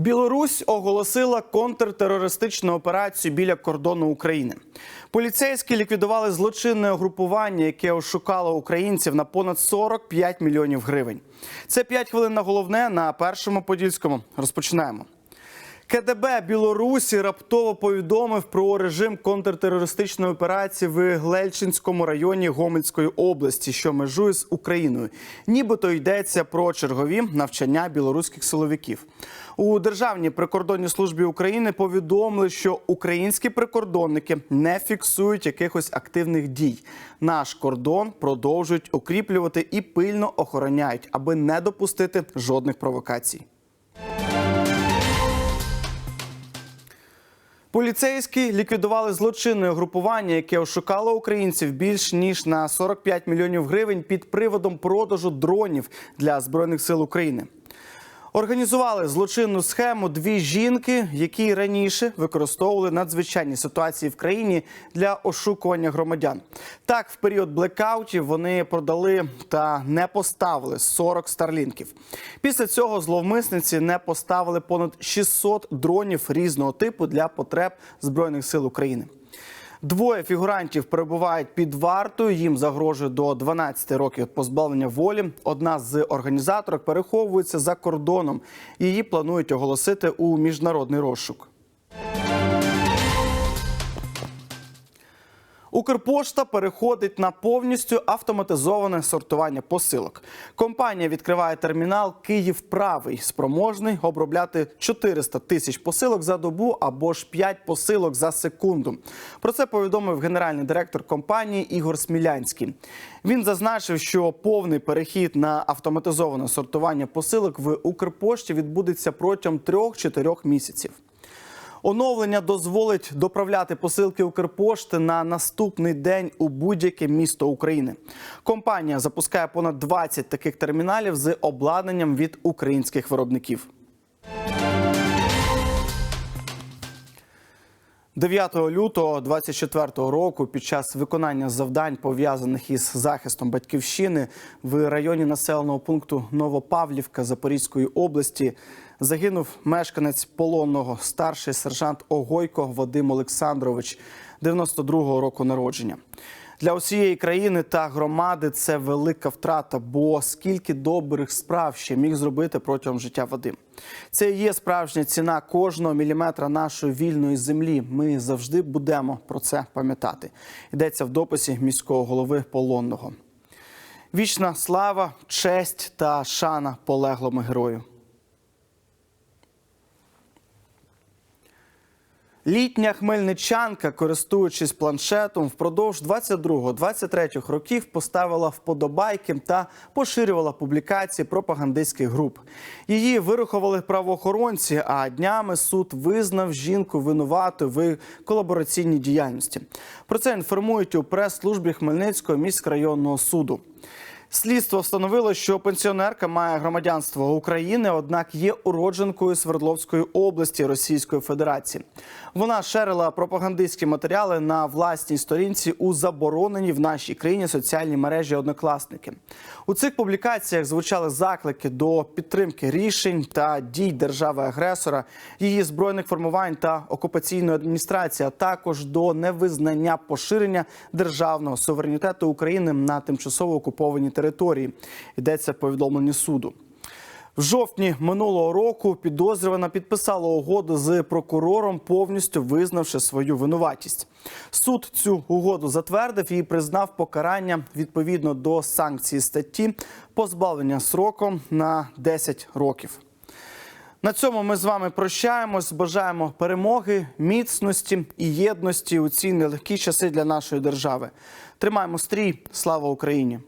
Білорусь оголосила контртерористичну операцію біля кордону України. Поліцейські ліквідували злочинне угрупування, яке ошукало українців на понад 45 мільйонів гривень. Це 5 хвилин на головне на першому подільському. Розпочинаємо. КДБ Білорусі раптово повідомив про режим контртерористичної операції в Глельчинському районі Гомельської області, що межує з Україною. Нібито йдеться про чергові навчання білоруських силовиків. У Державній прикордонній службі України повідомили, що українські прикордонники не фіксують якихось активних дій. Наш кордон продовжують укріплювати і пильно охороняють, аби не допустити жодних провокацій. Поліцейські ліквідували злочинне групування, яке ошукало українців більш ніж на 45 мільйонів гривень під приводом продажу дронів для збройних сил України. Організували злочинну схему дві жінки, які раніше використовували надзвичайні ситуації в країні для ошукування громадян. Так, в період блекаутів вони продали та не поставили 40 старлінків. Після цього зловмисниці не поставили понад 600 дронів різного типу для потреб збройних сил України. Двоє фігурантів перебувають під вартою. Їм загрожує до 12 років позбавлення волі. Одна з організаторок переховується за кордоном. Її планують оголосити у міжнародний розшук. Укрпошта переходить на повністю автоматизоване сортування посилок. Компанія відкриває термінал Київ правий, спроможний обробляти 400 тисяч посилок за добу або ж 5 посилок за секунду. Про це повідомив генеральний директор компанії Ігор Смілянський. Він зазначив, що повний перехід на автоматизоване сортування посилок в Укрпошті відбудеться протягом 3-4 місяців. Оновлення дозволить доправляти посилки Укрпошти на наступний день у будь-яке місто України. Компанія запускає понад 20 таких терміналів з обладнанням від українських виробників. 9 лютого 24 року під час виконання завдань пов'язаних із захистом батьківщини в районі населеного пункту Новопавлівка Запорізької області загинув мешканець полонного старший сержант Огойко Вадим Олександрович 92-го року народження. Для усієї країни та громади це велика втрата, бо скільки добрих справ ще міг зробити протягом життя Вадим. Це і є справжня ціна кожного міліметра нашої вільної землі. Ми завжди будемо про це пам'ятати. Йдеться в дописі міського голови полонного. Вічна слава, честь та шана полеглому герою. Літня хмельничанка, користуючись планшетом, впродовж 22-23 років поставила вподобайки та поширювала публікації пропагандистських груп. Її вирахували правоохоронці, а днями суд визнав жінку винуватою в колабораційній діяльності. Про це інформують у прес-службі Хмельницького міськрайонного суду. Слідство встановило, що пенсіонерка має громадянство України, однак є уродженкою Свердловської області Російської Федерації. Вона шерила пропагандистські матеріали на власній сторінці у забороненій в нашій країні соціальній мережі однокласники. У цих публікаціях звучали заклики до підтримки рішень та дій держави-агресора, її збройних формувань та окупаційної адміністрації, а також до невизнання поширення державного суверенітету України на тимчасово окупованій території. Йдеться в повідомленні суду. В жовтні минулого року підозрювана підписала угоду з прокурором, повністю визнавши свою винуватість. Суд цю угоду затвердив і признав покарання відповідно до санкції статті позбавлення сроком на 10 років. На цьому ми з вами прощаємось. Бажаємо перемоги, міцності і єдності у ці нелегкі часи для нашої держави. Тримаємо стрій. Слава Україні!